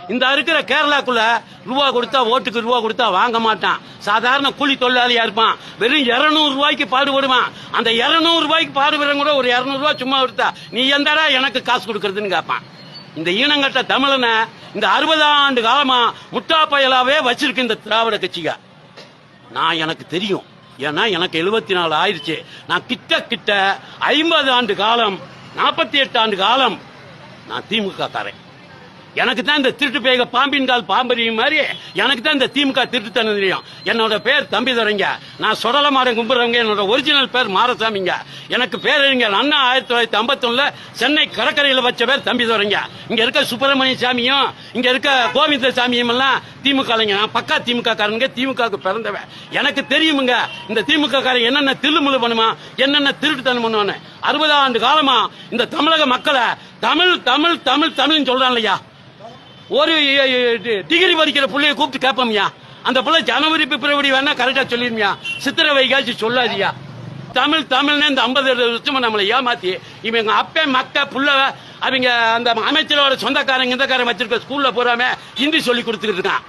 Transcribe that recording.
இந்த இருக்கிற கேரளாக்குள்ள ரூபா கொடுத்தா ஓட்டுக்கு ரூபா கொடுத்தா வாங்க மாட்டான். சாதாரண கூலி தொழிலாளியா இருப்பான். வெறும் 200 ரூபாய்க்கு பாடுபடுவான். அந்த 200 ரூபாய்க்கு பாடுபடுறவங்க கூட ஒரு 200 ரூபாய் சும்மா கொடுத்தா நீ எந்தடா எனக்கு காசு கொடுக்கறதுன்னு கேட்பான் இந்த ஈனங்கட்ட தமிழனை இந்த அறுபது ஆண்டு காலமா முட்டா பயலாவே வச்சிருக்கு இந்த திராவிட கட்சிக. நான் எனக்கு தெரியும். ஏன்னா எனக்கு எழுபத்தி நாலு ஆயிடுச்சு நான் கிட்ட கிட்ட ஐம்பது ஆண்டு காலம் நாற்பத்தி எட்டு ஆண்டு காலம் நான் திமுக காரேன் எனக்கு தான் இந்த திருட்டு பேக பாம்பின் கால் பாம்பரியும் மாதிரி எனக்கு தான் இந்த திமுக திருட்டுத்தனம் தெரியும் என்னோட பேர் தம்பி தரங்க நான் சுடல மாடம் கும்பிடுறவங்க என்னோட ஒரிஜினல் பேர் மாரசாமிங்க. எனக்கு பேரறிஞர் அண்ணா ஆயிரத்தி தொள்ளாயிரத்தி ஐம்பத்தொன்னுல சென்னை கடற்கரையில் வச்ச பேர் தம்பி தரங்க இங்க இருக்க சுப்பிரமணிய சாமியும் இங்க இருக்க கோவிந்த சாமியும் எல்லாம் திமுக நான் பக்கா திமுக காரனுங்க திமுகவுக்கு பிறந்தவன். எனக்கு தெரியுமுங்க இந்த திமுக காரன் என்னென்ன தில்லுமுழு பண்ணுமா என்னென்ன திருட்டுத்தனம் பண்ணுவான்னு. அறுபது ஆண்டு காலமா இந்த தமிழக மக்களை தமிழ் தமிழ் தமிழ் தமிழ்னு சொல்றான் இல்லையா? ஒரு டிகிரி படிக்கிற பிள்ளைய கூப்பிட்டு கேட்போம்யா. அந்த பிள்ளை ஜனவரி பிப்ரவரி வேணா கரெக்டா சொல்லிருமியா. சித்திரை வைகாசி சொல்லாதியா. தமிழ் தமிழ்னு இந்த ஐம்பது வருஷமா நம்மளை ஏமாத்தி இவங்க அப்பே மக்க புள்ள அவங்க அந்த அமைச்சரோட சொந்தக்காரங்க இந்தக்காரங்க வச்சிருக்க ஸ்கூல்ல போறாம ஹிந்தி சொல்லி கொடுத்துக்கிட்டு இருக்கான்.